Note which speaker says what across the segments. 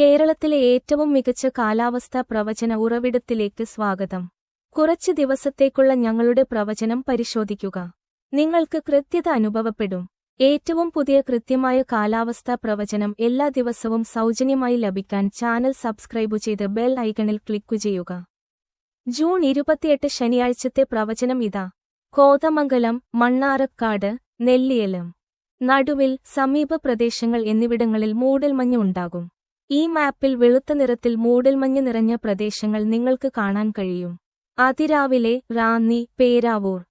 Speaker 1: കേരളത്തിലെ ഏറ്റവും മികച്ച കാലാവസ്ഥാ പ്രവചന ഉറവിടത്തിലേക്ക് സ്വാഗതം. കുറച്ച് ദിവസത്തേക്കുള്ള ഞങ്ങളുടെ പ്രവചനം പരിശോധിക്കുക. നിങ്ങൾക്ക് കൃത്യത അനുഭവപ്പെടും. ഏറ്റവും പുതിയ കൃത്യമായ കാലാവസ്ഥാ പ്രവചനം എല്ലാ ദിവസവും സൗജന്യമായി ലഭിക്കാൻ ചാനൽ സബ്സ്ക്രൈബ് ചെയ്ത് ബെൽ ഐക്കണിൽ ക്ലിക്കു ചെയ്യുക. ജൂൺ ഇരുപത്തിയെട്ട് ശനിയാഴ്ചത്തെ പ്രവചനം ഇതാ. കോതമംഗലം മണ്ണാറക്കാട് നെല്ലിയലം. നടുവിൽ സമീപ പ്രദേശങ്ങൾ എന്നിവിടങ്ങളിൽ മൂടൽമഞ്ഞ് ഉണ്ടാകും. ഈ മാപ്പിൽ വെളുത്ത നിറത്തിൽ മൂടൽമഞ്ഞ് നിറഞ്ഞ പ്രദേശങ്ങൾ നിങ്ങൾക്ക് കാണാൻ കഴിയും. അതിരാവിലെ റാന്നി പേരാവൂർ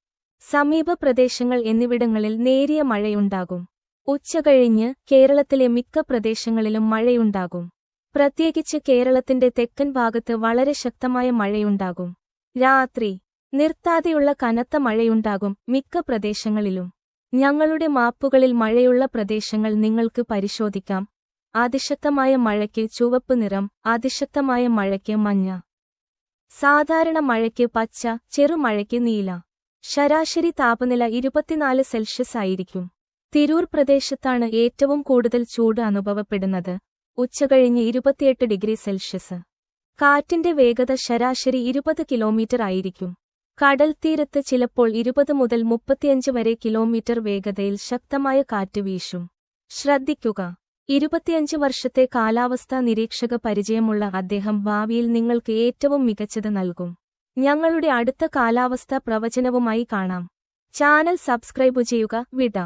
Speaker 1: സമീപ പ്രദേശങ്ങൾ എന്നിവിടങ്ങളിൽ നേരിയ മഴയുണ്ടാകും. ഉച്ചകഴിഞ്ഞ് കേരളത്തിലെ മിക്ക പ്രദേശങ്ങളിലും മഴയുണ്ടാകും. പ്രത്യേകിച്ച് കേരളത്തിന്റെ തെക്കൻ ഭാഗത്ത് വളരെ ശക്തമായ മഴയുണ്ടാകും. രാത്രി നിർത്താതെയുള്ള കനത്ത മഴയുണ്ടാകും മിക്ക പ്രദേശങ്ങളിലും. ഞങ്ങളുടെ മാപ്പുകളിൽ മഴയുള്ള പ്രദേശങ്ങൾ നിങ്ങൾക്ക് പരിശോധിക്കാം. അതിശക്തമായ മഴയ്ക്ക് ചുവപ്പ് നിറം അതിശക്തമായ മഴയ്ക്ക് മഞ്ഞ. സാധാരണ മഴയ്ക്ക് പച്ച ചെറുമഴയ്ക്ക് നീല. ശരാശരി താപനില ഇരുപത്തിനാല് സെൽഷ്യസ് ആയിരിക്കും. തിരൂർ പ്രദേശത്താണ് ഏറ്റവും കൂടുതൽ ചൂട് അനുഭവപ്പെടുന്നത്. ഉച്ചകഴിഞ്ഞ് ഇരുപത്തിയെട്ട് ഡിഗ്രി സെൽഷ്യസ്. കാറ്റിന്റെ വേഗത ശരാശരി ഇരുപത് കിലോമീറ്റർ ആയിരിക്കും. കടൽ തീരത്ത് ചിലപ്പോൾ ഇരുപത് മുതൽ മുപ്പത്തിയഞ്ച് വരെ കിലോമീറ്റർ വേഗതയിൽ ശക്തമായ കാറ്റ് വീശും. ശ്രദ്ധിക്കുക. ഇരുപത്തിയഞ്ച് വർഷത്തെ കാലാവസ്ഥാ നിരീക്ഷക പരിചയമുള്ള അദ്ദേഹം ഭാവിയിൽ നിങ്ങൾക്ക് ഏറ്റവും മികച്ചത് നൽകും. ഞങ്ങളുടെ അടുത്ത കാലാവസ്ഥാ പ്രവചനവുമായി കാണാം. ചാനൽ സബ്സ്ക്രൈബ് ചെയ്യുക വിട.